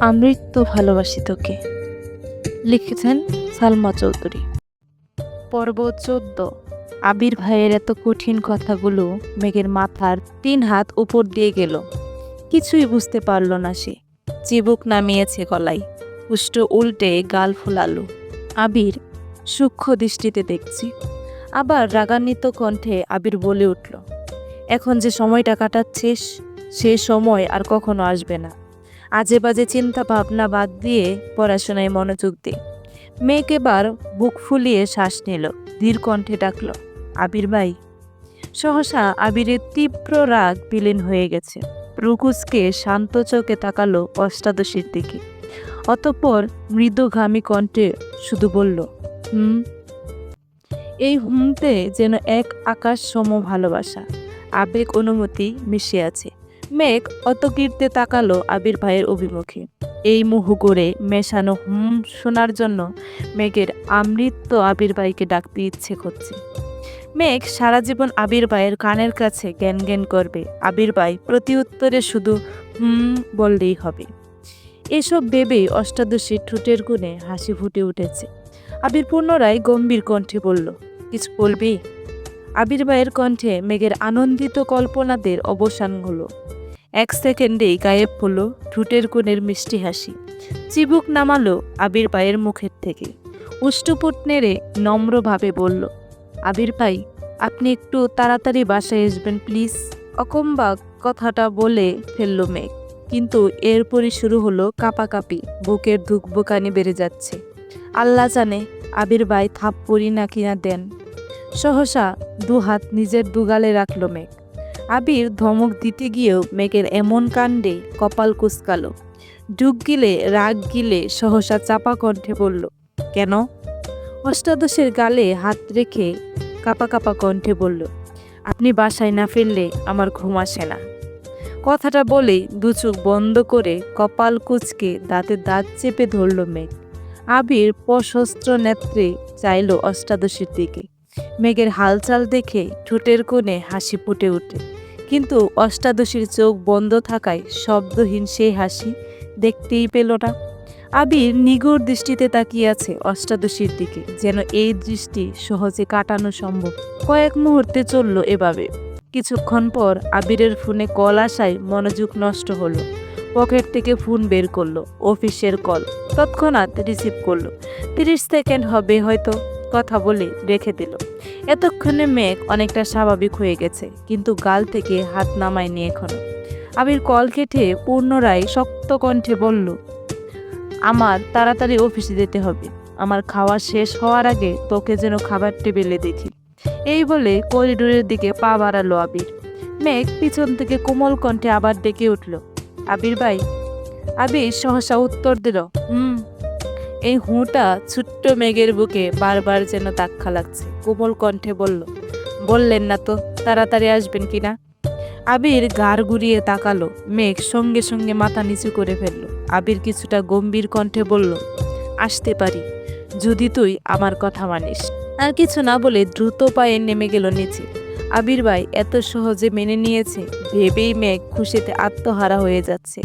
আমৃত্য ভালোবাসি তোকে। লিখেছেন সালমা চৌধুরী। পর্ব চোদ্দ। আবির ভাইয়ের এত কঠিন কথাগুলো মেঘের মাথার তিন হাত উপর দিয়ে গেল। কিছুই বুঝতে পারল না সে। চিবুক নামিয়েছে গলায়। উষ্ট উল্টে গাল ফুলালো। আবির সূক্ষ্ম দৃষ্টিতে দেখছি। আবার রাগান্বিত কণ্ঠে আবির বলে উঠল, এখন যে সময়টা কাটাচ্ছিস, সে সময় আর কখনো আসবে না। আজে বাজে চিন্তা ভাবনা বাদ দিয়ে পড়াশোনায় মনোযোগ দে মেয়েকে বার বুক ফুলিয়ে শ্বাস নিল, ধীর কণ্ঠে ডাকল, আবির ভাই। সহসা আবিরের তীব্র রাগ বিলীন হয়ে গেছে। রুকুসকে শান্ত চোখে তাকালো অষ্টাদশীর দিকে। অতঃপর মৃদুঘামী কণ্ঠে শুধু বলল, হুম? এই হুমতে যেন এক আকাশ সম ভালোবাসা, আবেগ অনুমতি মিশে আছে। মেঘ অতকীর্তে তাকালো আবির ভাইয়ের অভিমুখে। এই মুহু করে মেশানো হুম শোনার জন্য মেঘের আমৃত্য আবির ভাইকে ডাকতে ইচ্ছে করছে। মেঘ সারা জীবন আবির ভাইয়ের কানের কাছে জ্ঞান জ্ঞান করবে। আবির ভাই প্রতি উত্তরে শুধু হুম বললেই হবে। এসব ভেবেই অষ্টাদশী ঠোঁটের গুণে হাসি ফুটে উঠেছে। আবির পুনরায় গম্ভীর কণ্ঠে বলল, কিছু বলবি? আবির ভাইয়ের কণ্ঠে মেঘের আনন্দিত কল্পনাদের অবসান হলো। এক সেকেন্ডেই গায়েব হলো ঠুটের কোণের মিষ্টি হাসি। চিবুক নামালো আবির পায়ের মুখের থেকে। উষ্টুপুট নেড়ে নম্রভাবে বলল, আবির ভাই, আপনি একটু তাড়াতাড়ি বাসায় আসবেন, প্লিজ। অকম্বাক কথাটা বলে ফেলল মেঘ। কিন্তু এরপরই শুরু হলো কাপাকাপি, বুকের ধুকবুকানি বেড়ে যাচ্ছে। আল্লাহ জানে আবির ভাই থাপ্পড়ি না কিনা দেন। সহসা দু হাত নিজের দুগালে রাখল মেঘ। আবির ধমক দিতে গিয়েও মেঘের এমন কাণ্ডে কপাল কুচকালো। ডুব গিলে, রাগ গিলে সহসা চাপা কণ্ঠে বলল, কেন? অষ্টাদশের গালে হাত রেখে কাপা কাপা কণ্ঠে বলল, আপনি বাসায় না ফিরলে আমার ঘুম আসে না। কথাটা বলেই দু বন্ধ করে কপাল কুচকে দাঁতে দাঁত চেপে ধরল মেঘ। আবির প্রশস্ত্র নেত্রে চাইল অষ্টাদশীর দিকে। মেঘের হালচাল দেখে ঠোঁটের কোণে হাসি ফুটে ওঠে। কিন্তু অষ্টাদশীর চোখ বন্ধ থাকায় শব্দহীন সেই হাসি দেখতেই পেল না। আবির নিগুড় দৃষ্টিতে তাকিয়ে আছে অষ্টাদশীর দিকে, যেন এই দৃষ্টি সহজে কাটানো সম্ভব। কয়েক মুহূর্তে চলল এভাবে। কিছুক্ষণ পর আবিরের ফোনে কল আসায় মনোযোগ নষ্ট হলো। পকেট থেকে ফোন বের করল, অফিসের কল। তৎক্ষণাৎ রিসিভ করল। তিরিশ সেকেন্ড হবে হয়তো। কথা বলে রেখে দিল। এতক্ষণে মেঘ অনেকটা স্বাভাবিক হয়ে গেছে, কিন্তু গাল থেকে হাত নামায়নি এখনও। আবির কল কেটে পুনরায় শক্ত কণ্ঠে বলল, আমার তাড়াতাড়ি অফিসে যেতে হবে। আমার খাওয়া শেষ হওয়ার আগে তোকে যেন খাবার টেবিলে দেখি। এই বলে করিডোরের দিকে পা বাড়ালো আবির। মেঘ পিছন থেকে কোমল কণ্ঠে আবার ডেকে উঠল, আবির ভাই। আবির সহসা উত্তর দিল, হুম। এই হুঁটা ছোট্ট মেঘের বুকে বারবার যেন দাক্ষা লাগছে। কোমল কণ্ঠে বলল, বললেন না তো, তাড়াতাড়ি আসবেন কি না? আবির গাড় ঘুরিয়ে তাকালো, মেঘ সঙ্গে সঙ্গে মাথা নিচু করে ফেলল। আবির কিছুটা গম্ভীর কণ্ঠে বলল, আসতে পারি, যদি তুই আমার কথা মানিস। আর কিছু না বলে দ্রুত পায়ে নেমে গেল নিচে। আবির ভাই এত সহজে মেনে নিয়েছে, ভেবেই মেঘ খুশিতে আত্মহারা হয়ে যাচ্ছে।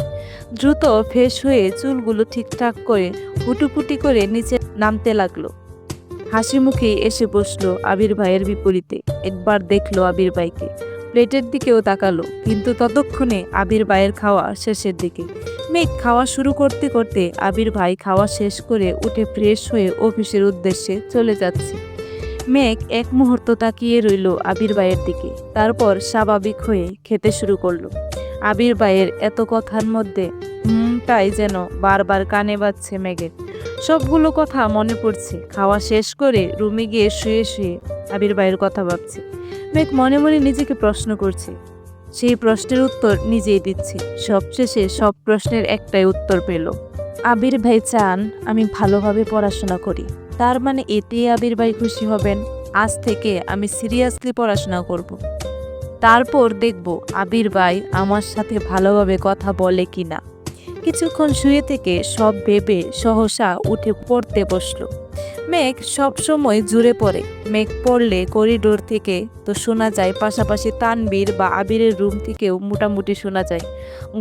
দ্রুত ফ্রেশ হয়ে চুলগুলো ঠিকঠাক করে ফুটুপুটি করে নিচে নামতে লাগল। হাসি মুখে এসে বসল আবির ভাইয়ের বিপরীতে। একবার দেখল আবির ভাইকে। প্লেটের দিকেও তাকালো, কিন্তু ততক্ষণে আবির ভাইয়ের খাওয়া শেষের দিকে। মেঘ খাওয়া শুরু করতে করতে আবির ভাই খাওয়া শেষ করে উঠে ফ্রেশ হয়ে অফিসের উদ্দেশ্যে চলে যাচ্ছে। মেঘ এক মুহূর্ত তাকিয়ে রইল আবির ভাইয়ের দিকে। তারপর স্বাভাবিক হয়ে খেতে শুরু করল। আবির ভাইয়ের এত কথার মধ্যে হুমটাই যেন বারবার কানে বাজছে মেঘের। সবগুলো কথা মনে পড়ছে। খাওয়া শেষ করে রুমে গিয়ে শুয়ে শুয়ে আবির ভাইয়ের কথা ভাবছে। মেঘ মনে মনে নিজেকে প্রশ্ন করছে। সেই প্রশ্নের উত্তর নিজেই দিচ্ছে। সবশেষে সব প্রশ্নের একটাই উত্তর পেল। আবির ভাই চান আমি ভালোভাবে পড়াশোনা করি। তার মানে এতেই আবির ভাই খুশি হবেন আজ থেকে আমি সিরিয়াসলি পড়াশোনা করব। তারপর দেখব আবির ভাই আমার সাথে ভালোভাবে কথা বলে কি না কিছুক্ষণ শুয়ে থেকে সব ভেবে সহসা উঠে পড়তে বসল। মেঘ সবসময় জুড়ে পড়ে। মেঘ পড়লে করিডোর থেকে তো শোনা যায়, পাশাপাশি তানবীর বা আবিরের রুম থেকেও মোটামুটি শোনা যায়।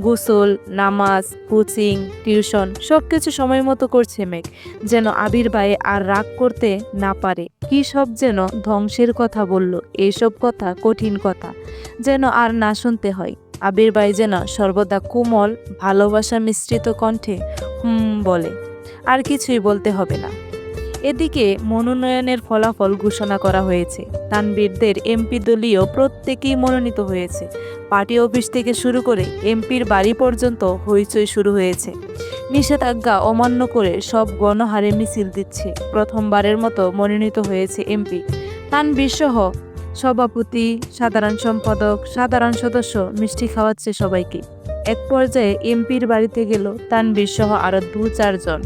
গোসল, নামাজ, কোচিং, টিউশন সব কিছু সময় মতো করছে মেঘ, যেন আবির ভাই আর রাগ করতে না পারে। কি সব যেন ধ্বংসের কথা বলল এইসব কথা কঠিন কথা যেন আর না শুনতে হয়। আবির ভাই যেন সর্বদা কোমল, ভালোবাসা মিশ্রিত কণ্ঠে হুম বলে। আর কিছুই বলতে হবে না। এদিকে মনোনয়নের ফলাফল ঘোষণা করা হয়েছে। তানবীরদের এমপি দলীয় প্রত্যেকেই মনোনীত হয়েছে। পার্টি অফিস থেকে শুরু করে এমপির বাড়ি পর্যন্ত হইচই শুরু হয়েছে। নিষেধাজ্ঞা অমান্য করে সব গণহারে মিছিল দিচ্ছে। প্রথমবারের মতো মনোনীত হয়েছে এমপি। তানবীর সহ সভাপতি, সাধারণ সম্পাদক, সাধারণ সদস্য মিষ্টি খাওয়াচ্ছে সবাইকে। এক পর্যায়ে এমপির বাড়িতে গেল তানবীর সহ আরও দু চারজন।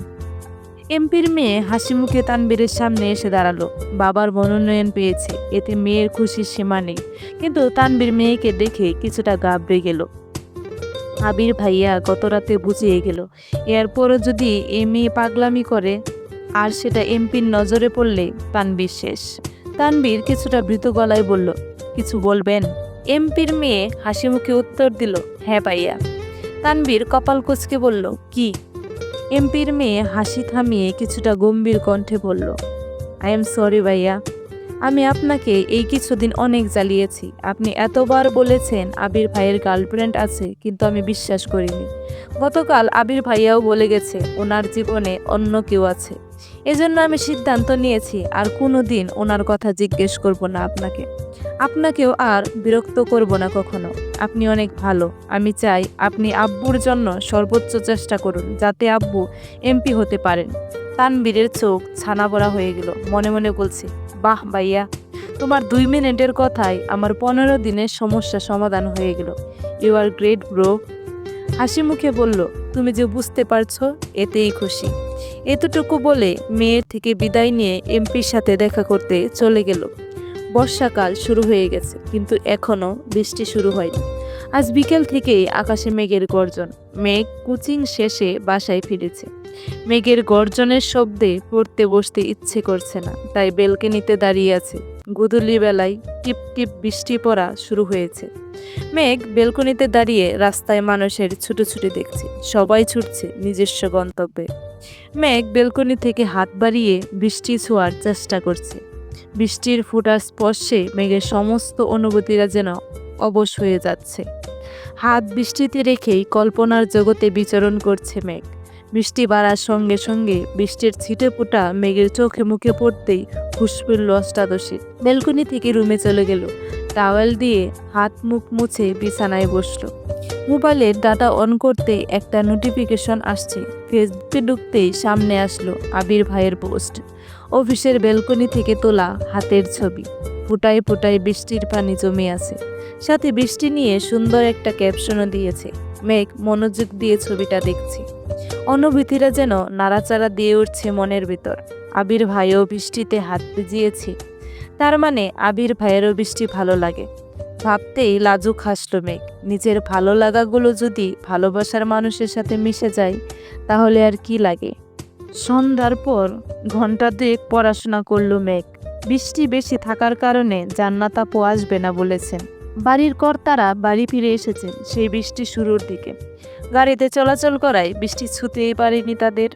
এমপির মেয়ে হাসি মুখে তানবীরের সামনে এসে দাঁড়াল। বাবার মনোনয়ন পেয়েছে, এতে মেয়ের খুশির সীমা নেই। কিন্তু তানবীর মেয়েকে দেখে কিছুটা গাবড়ে গেল। আবির ভাইয়া গত রাতে বুঝিয়ে গেল, এরপরও যদি এ মেয়ে পাগলামি করে, আর সেটা এমপির নজরে পড়লে তানবীর শেষ। তানবীর কিছুটা ভৃত গলায় বলল, কিছু বলবেন? এমপির মেয়ে হাসি মুখে উত্তর দিল হ্যাঁ ভাইয়া। তানবীর কপাল কুচকে বলল, কি? এমপির মেয়ে হাসি থামিয়ে কিছুটা গম্ভীর কণ্ঠে বলল আই এম সরি ভাইয়া। আমি আপনাকে এই কিছুদিন অনেক জ্বালিয়েছি। আপনি এতবার বলেছেন আবির ভাইয়ের গার্লফ্রেন্ড আছে, কিন্তু আমি বিশ্বাস করিনি। গতকাল আবির ভাইয়াও বলে গেছে, ওনার জীবনে অন্য কেউ আছে। এজন্য আমি সিদ্ধান্ত নিয়েছি আর কোনো দিন ওনার কথা জিজ্ঞেস করব না আপনাকে। আপনাকেও আর বিরক্ত করব না কখনো। আপনি অনেক ভালো। আমি চাই আপনি আব্বুর জন্য সর্বোচ্চ চেষ্টা করুন যাতে আব্বু এমপি হতে পারেন। তানবীরের চোখ ছানা পড়া হয়ে গেল। মনে মনে বলছে, বাহ ভাইয়া, তোমার দুই মিনিটের কথাই আমার পনেরো দিনের সমস্যা সমাধান হয়ে গেল। ইউ আর গ্রেট ব্রো হাসি মুখে বলল, তুমি যে বুঝতে পারছ, এতেই খুশি। এতটুকু বলে মেয়ের থেকে বিদায় নিয়ে এমপির সাথে দেখা করতে চলে গেল। বর্ষাকাল শুরু হয়ে গেছে, কিন্তু এখনও বৃষ্টি শুরু হয়নি। আজ বিকেল থেকেই আকাশে মেঘের গর্জন। মেঘ কোচিং শেষে বাসায় ফিরেছে। মেঘের গর্জনের শব্দে পড়তে বসতে ইচ্ছে করছে না, তাই বেলকে নিতে দাঁড়িয়ে আছে। বেলায় টিপ টিপ বৃষ্টি পড়া শুরু হয়েছে। মেঘ বেলকনিতে দাঁড়িয়ে রাস্তায় মানুষের ছুটোছুটি দেখছে। সবাই ছুটছে নিজস্ব গন্তব্যে। মেঘ বেলকনি থেকে হাত বাড়িয়ে বৃষ্টি ছোঁয়ার চেষ্টা করছে। বৃষ্টির ফোঁটার স্পর্শে মেঘের সমস্ত অনুভূতিরা যেন অবশ হয়ে যাচ্ছে। হাত বৃষ্টিতে রেখেই কল্পনার জগতে বিচরণ করছে মেঘ। বৃষ্টি বাড়ার সঙ্গে সঙ্গে বৃষ্টির ছিটে ফোঁটা মেঘের চোখে মুখে পড়তেই ফুসফুল অষ্টাদশী। বেলকনি থেকে রুমে চলে গেল। টাওয়েল দিয়ে হাত মুখ মুছে বিছানায় বসল। মোবাইলের ডাটা অন করতে একটা নোটিফিকেশন আসছে। ফেসবুকে ঢুকতেই সামনে আসলো আবির ভাইয়ের পোস্ট। অফিসের বেলকনি থেকে তোলা হাতের ছবি। ফুটায় ফুটায় বৃষ্টির পানি জমে আছে। সাথে বৃষ্টি নিয়ে সুন্দর একটা ক্যাপশনও দিয়েছে। মেঘ মনোযোগ দিয়ে ছবিটা দেখছে। অনুভূতিরা যেন নাড়াচাড়া দিয়ে উঠছে মনের ভিতর। আবির ভাইও বৃষ্টিতে হাত ভিজিয়েছি। তার মানে আবির ভাইয়েরও বৃষ্টি ভালো লাগে। ভাবতেই লাজুক হাসল মেঘ। নিজের ভালো লাগাগুলো যদি ভালোবাসার মানুষের সাথে মিশে যায়, তাহলে আর কি লাগে? সন্ধ্যার পর ঘণ্টা দুয়েক পড়াশোনা করল মেঘ। বৃষ্টি বেশি থাকার কারণে জান্নাত আপু আসবে না বলেছেন। বাড়ির কর্তারা বাড়ি ফিরে এসেছেন সেই বৃষ্টি শুরুর দিকে। গাড়িতে চলাচল করায় বৃষ্টি ছুতেই পারেনি তাদের।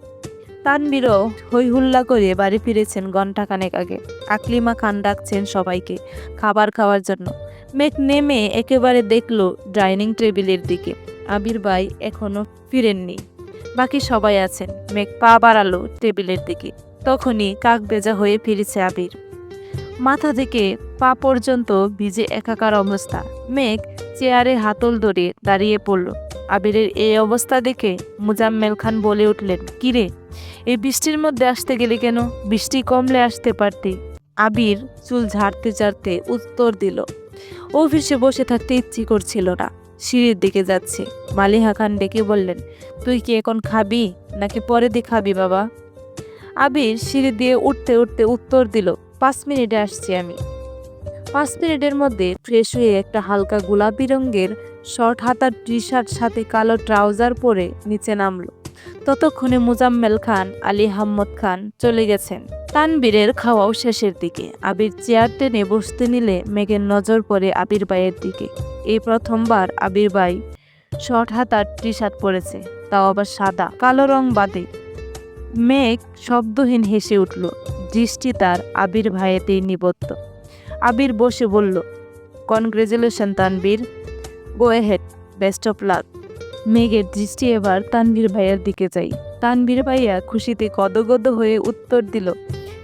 তানবিরও হই হুল্লা করে বাড়ি ফিরেছেন ঘণ্টাখানেক আগে। আকলিমা খান ডাকছেন সবাইকে খাবার খাওয়ার জন্য। মেঘ নেমে একেবারে দেখল ডাইনিং টেবিলের দিকে। আবির ভাই এখনও ফিরেননি। বাকি সবাই আছেন। মেঘ পা বাড়ালো টেবিলের দিকে। তখনই কাক বেজা হয়ে ফিরেছে আবির। মাথা থেকে পা পর্যন্ত ভিজে একাকার অবস্থা। মেঘ চেয়ারে হাতল ধরে দাঁড়িয়ে পড়ল। আবিরের এই অবস্থা দেখে মুজাম্মেল খান বলে উঠলেন কিরে এই বৃষ্টির মধ্যে আসতে গেলে কেন? বৃষ্টি কমলে আসতে পারতে। আবির চুল ঝাড়তে ঝাড়তে উত্তর দিল, অফিসে বসে থাকতে ইচ্ছে করছিল না। সিঁড়ির দিকে যাচ্ছে। মালিহা খান ডেকে বললেন, তুই কি এখন খাবি নাকি পরে দিয়ে খাবি বাবা? আবির সিঁড়ি দিয়ে উঠতে উঠতে উত্তর দিল পাঁচ মিনিটে আসছি আমি। পাঁচ মিনিটের মধ্যে ফ্রেশ হয়ে একটা হালকা গোলাপি রঙের শর্ট হাতার টি শার্ট সাথে কালো ট্রাউজার পরে নিচে নামলো। ততক্ষণে মুজাম্মেল খান, আলী আহম্মদ খান চলে গেছেন। তানবীরের খাওয়াও শেষের দিকে। আবির চেয়ার টেনে বসতে নিলে মেঘের নজর পড়ে আবির বাইয়ের দিকে। এই প্রথমবার আবির ভাই শর্ট হাতার টি শার্ট পরেছে, তাও আবার সাদা, কালো রং বাদে। মেঘ শব্দহীন হেসে উঠল। দৃষ্টি তার আবির ভাইয়েতেই নিবদ্ধ। আবির বসে বলল congratulation Tanvir go ahead best of luck মেঘের দৃষ্টি এবার তানবীর ভাইয়ার দিকে যাই। তানবীর ভাইয়া খুশিতে গদগদ হয়ে উত্তর দিল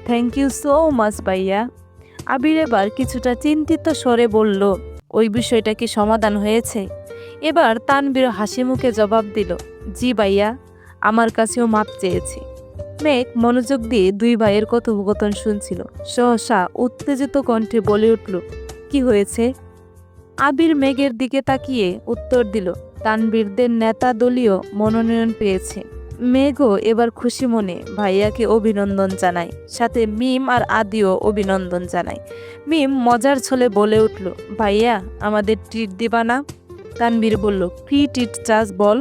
থ্যাংক ইউ সো মাচ ভাইয়া। আবির এবার কিছুটা চিন্তিত স্বরে বলল, ওই বিষয়টা কি সমাধান হয়েছে? এবার তানবীর হাসি মুখে জবাব দিল, জি ভাইয়া, আমার কাছেও মাপ চেয়েছে। মেঘ মনোযোগ দিয়ে দুই ভাইয়ের কথোপকথন শুনছিল। সহসা উত্তেজিত কণ্ঠে বলে উঠল, কি হয়েছে? আবির মেঘের দিকে তাকিয়ে উত্তর দিল তানবীরদের নেতা দলীয় মনোনয়ন পেয়েছে। মেঘও এবার খুশি মনে ভাইয়াকে অভিনন্দন জানায়, সাথে মিম আর আদিও অভিনন্দন জানায়। মিম মজার ছলে বলে উঠল, ভাইয়া, আমাদের ট্রিট দিবা না? তানবীর বলল, ফ্রি ট্রিট চাস বল।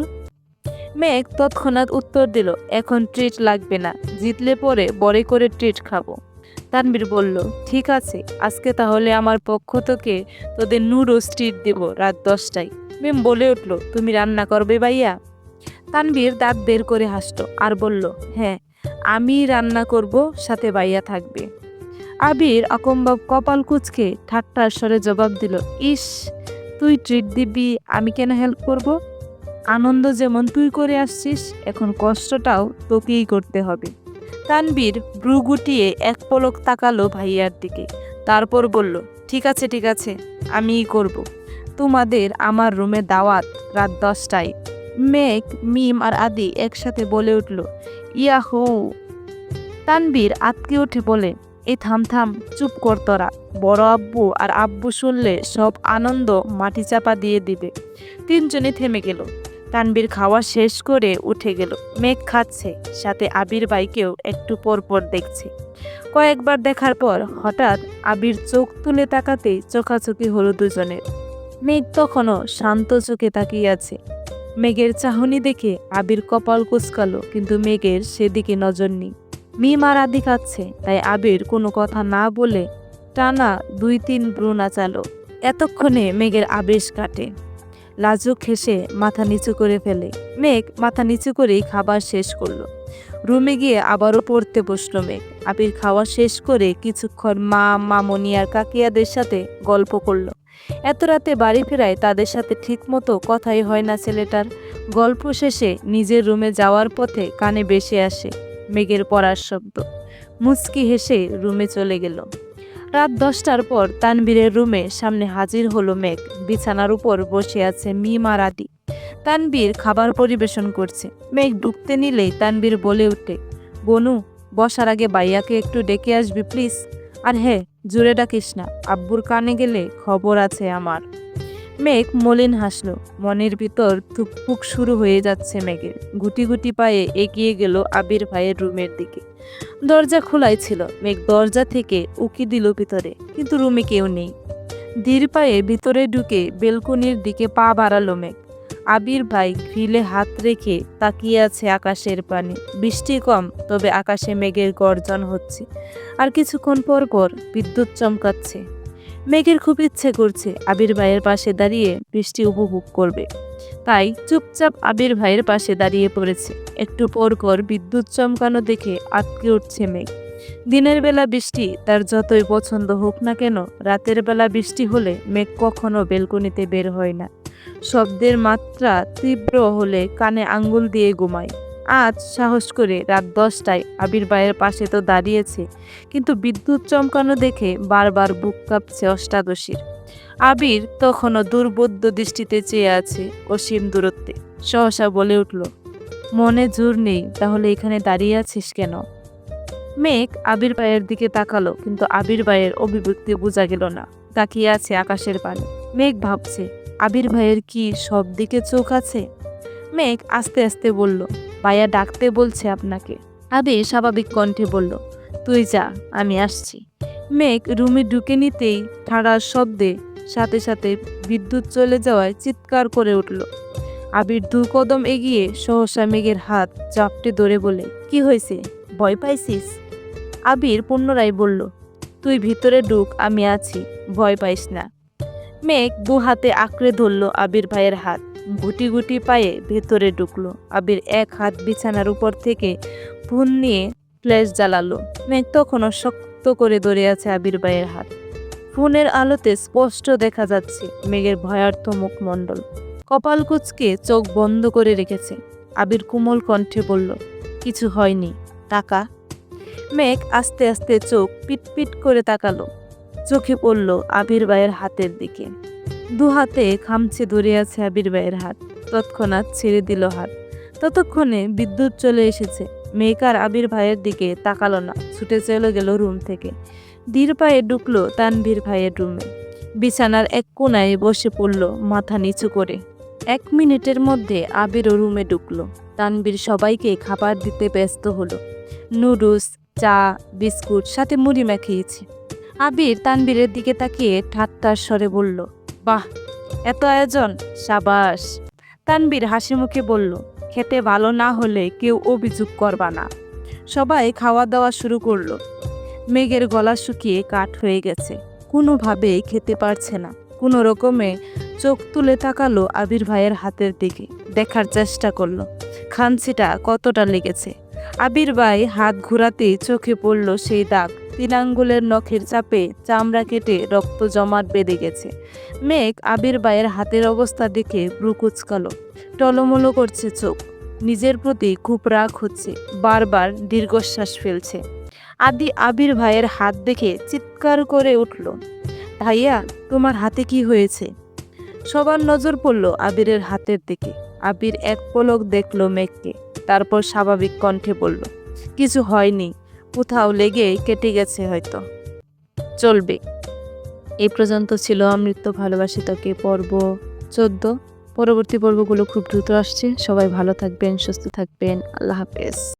মেঘ তৎক্ষণাৎ উত্তর দিল, এখন ট্রিট লাগবে না। জিতলে পরে বড়ে করে ট্রিট খাব। তানবীর বলল, ঠিক আছে, আজকে তাহলে আমার পক্ষ থেকে তোদের নুডলস ট্রিট দেব রাত দশটায়। মেম বলে উঠল, তুমি রান্না করবে ভাইয়া? তানবীর দাঁত বের করে হাসতো আর বলল হ্যাঁ আমি রান্না করব, সাথে ভাইয়া থাকবে। আবির আকম্বাব কপাল কুচকে ঠাট্টার স্বরে জবাব দিল, ইস, তুই ট্রিট দিবি, আমি কেন হেল্প করব? আনন্দ যেমন তুই করে আসছিস, এখন কষ্টটাও তোকেই করতে হবে। তানবীর ব্রু গুটিয়ে এক পলক তাকালো ভাইয়ার দিকে। তারপর বলল, ঠিক আছে ঠিক আছে, আমিই করব। তোমাদের আমার রুমে দাওয়াত রাত দশটায়। মেঘ, মিম আর আদি একসাথে বলে উঠল ইয়া হো তানবীর আতকে উঠে বলে এই থাম থাম, চুপ কর তোরা। বড় আব্বু আর আব্বু শুনলে সব আনন্দ মাটি চাপা দিয়ে দিবে। তিনজনে থেমে গেল। তানবীর খাওয়া শেষ করে উঠে গেল। মেঘ খাচ্ছে, সাথে আবির বাইকেও একটু পর পর দেখছে। কয়েকবার দেখার পর হঠাৎ আবির চোখ তুলে তাকাতেই চোখাচোখি হলো দুজনের। মেঘ তখনও শান্ত চোখে তাকিয়ে আছে। মেঘের চাহনি দেখে আবির কপাল কুচকালো, কিন্তু মেঘের সেদিকে নজর নেই। মিম আর আদি খাচ্ছে, তাই আবির কোনো কথা না বলে টানা দুই তিন ব্রু নাচালো এতক্ষণে মেঘের আবেশ কাটে। লাজুক হেসে মাথা নিচু করে ফেলে। মেঘ মাথা নিচু করেই খাবার শেষ করল। রুমে গিয়ে আবারও পড়তে বসল মেঘ। আবির খাওয়া শেষ করে কিছুক্ষণ মা, মামনি আর কাকিয়াদের সাথে গল্প করল। এত রাতে বাড়ি ফেরায় তাদের সাথে ঠিকমতো কথাই হয় না ছেলেটার। গল্প শেষে নিজের রুমে যাওয়ার পথে কানে বেশি আসে মেঘের পড়ার শব্দ। মুচকি হেসে রুমে চলে গেল। রাত দশটার পর তানবীরের রুমে সামনে হাজির হলো মেঘ। বিছানার উপর বসে আছে মিম আর আদি। তানবীর খাবার পরিবেশন করছে। মেঘ ঢুকতে নিলেই তানবীর বলে উঠে, বনু, বসার আগে বাইয়াকে একটু ডেকে আসবি প্লিজ। আর হ্যাঁ জুড়ে ডাকিস না, আব্বুর কানে গেলে খবর আছে আমার। মেঘ মলিন হাসল। মনের ভিতর থুকপুক শুরু হয়ে যাচ্ছে মেঘের। গুটি গুটি পায়ে এগিয়ে গেল আবির ভাইয়ের রুমের দিকে। দরজা খোলাই ছিল। মেঘ দরজা থেকে উকি দিল ভিতরে, কিন্তু রুমে কেউ নেই। ধীর পায়ে ভিতরে ঢুকে বেলকনির দিকে পা বাড়ালো মেঘ। আবির ভাই গ্রিলে হাত রেখে তাকিয়ে আছে আকাশের পানে। বৃষ্টি কম, তবে আকাশে মেঘের গর্জন হচ্ছে। আর কিছুক্ষণ পর পর বিদ্যুৎ চমকাচ্ছে। মেঘের খুব ইচ্ছে করছে আবির ভাইয়ের পাশে দাঁড়িয়ে বৃষ্টি উপভোগ করবে। তাই চুপচাপ আবির ভাইয়ের পাশে দাঁড়িয়ে পড়েছে। একটু পর পর বিদ্যুৎ চমকানো দেখে আটকে উঠছে মেঘ। দিনের বেলা বৃষ্টি তার যতই পছন্দ হোক না কেন, রাতের বেলা বৃষ্টি হলে মেঘ কখনো বেলকনিতে বের হয় না। শব্দের মাত্রা তীব্র হলে কানে আঙ্গুল দিয়ে ঘুমায়। আজ সাহস করে রাত দশটায় আবির ভাইয়ের পাশে তো দাঁড়িয়েছে, কিন্তু বিদ্যুৎ চমকানো দেখে বারবার বুক কাঁপছে অষ্টাদশীর। আবির তখনও দুর্বোধ্য দৃষ্টিতে চেয়ে আছে অসীম দূরত্বে। সহসা বলে উঠল, মনে জোর নেই, তাহলে এখানে দাঁড়িয়ে আছিস কেন? মেঘ আবির ভাইয়ের দিকে তাকালো, কিন্তু আবির ভাইয়ের অভিব্যক্তি বোঝা গেল না। তাকিয়ে আছে আকাশের পানে। মেঘ ভাবছে, আবির ভাইয়ের কি সব দিকে চোখ আছে? মেঘ আস্তে আস্তে বলল, ভাইয়া ডাকতে বলছে আপনাকে। আবির স্বাভাবিক কণ্ঠে বলল, তুই যা, আমি আসছি। মেঘ রুমে ঢুকে নিতেই ঠাড়ার শব্দে সাথে সাথে বিদ্যুৎ চলে যাওয়ায় চিৎকার করে উঠল। আবির দু কদম এগিয়ে সহসা মেঘের হাত চাপটে ধরে বলে, কি হয়েছে? ভয় পাইছিস? আবির পুনরায় বলল, তুই ভিতরে ঢুক, আমি আছি, ভয় পাইস না। মেঘ দু হাতে আঁকড়ে ধরল আবির ভাইয়ের হাত, গুটি গুটি পায়ে ভেতরে ঢুকলো। আবির এক হাত বিছানার উপর থেকে ফোন নিয়ে ফ্ল্যাশ জ্বালালো। মেঘ তখনও শক্ত করে ধরে আছে আবির ভাইয়ের হাত। ফোনের আলোতে স্পষ্ট দেখা যাচ্ছে মেঘের ভয়ার্থ মুখমণ্ডল। কপাল কুচকে চোখ বন্ধ করে রেখেছে। আবির কোমল কণ্ঠে বলল, কিছু হয়নি, টাকা? মেঘ আস্তে আস্তে চোখ পিটপিট করে তাকালো। চোখে পড়ল আবির ভাইয়ের হাতের দিকে। দু হাতে খামছে ধরে আছে আবির ভাইয়ের হাত। তৎক্ষণাৎ ছেড়ে দিল হাত। ততক্ষণে বিদ্যুৎ চলে এসেছে। মেঘ আর আবির ভাইয়ের দিকে তাকালো না। ছুটে চলে গেল রুম থেকে। ধীর পায়ে ঢুকলো তানভীর ভাইয়ের রুমে। বিছানার এক কোনায় বসে পড়ল মাথা নিচু করে। এক মিনিটের মধ্যে আবিরও রুমে ঢুকলো। তানভীর সবাইকে খাবার দিতে ব্যস্ত হলো। নুডলস, চা, বিস্কুট, সাথে মুড়ি মাখিয়েছে। আবির তানবীরের দিকে তাকিয়ে ঠাট্টার স্বরে বলল, বাহ, এত আয়োজন, সাবাস। তানবীর হাসি মুখে বলল, খেতে ভালো না হলে কেউ অভিযোগ করবা না। সবাই খাওয়া দাওয়া শুরু করল। মেঘের গলা শুকিয়ে কাঠ হয়ে গেছে। কোনোভাবেই খেতে পারছে না। কোনো রকমে চোখ তুলে তাকালো আবির ভাইয়ের হাতের দিকে। দেখার চেষ্টা করল। খানছিটা কতটা লেগেছে। আবির ভাই হাত ঘুরাতেই চোখে পড়ল সেই দাগ। তিন আঙ্গুলের নখের চাপে চামড়া কেটে রক্ত জমাট বেঁধে গেছে। মেঘ আবির ভাইয়ের হাতের অবস্থা দেখে ব্রু কুচকালো। টলমলো করছে চোখ। নিজের প্রতি খুব রাগ হচ্ছে। বারবার দীর্ঘশ্বাস ফেলছে। আদি আবির ভাইয়ের হাত দেখে চিৎকার করে উঠল, ভাইয়া, তোমার হাতে কি হয়েছে? সবার নজর পড়ল আবিরের হাতের দিকে। আবির এক পলক দেখল মেঘকে, তারপর স্বাভাবিক কণ্ঠে বলল, কিছু হয়নি, কোথাও লেগে কেটে গেছে হয়তো। চলবে। এই পর্যন্ত ছিল অমৃত ভালোবাসি তোকে পর্ব চোদ্দ। পরবর্তী পর্বগুলো খুব দ্রুত আসছে। সবাই ভালো থাকবেন, সুস্থ থাকবেন। আল্লাহ হাফেজ।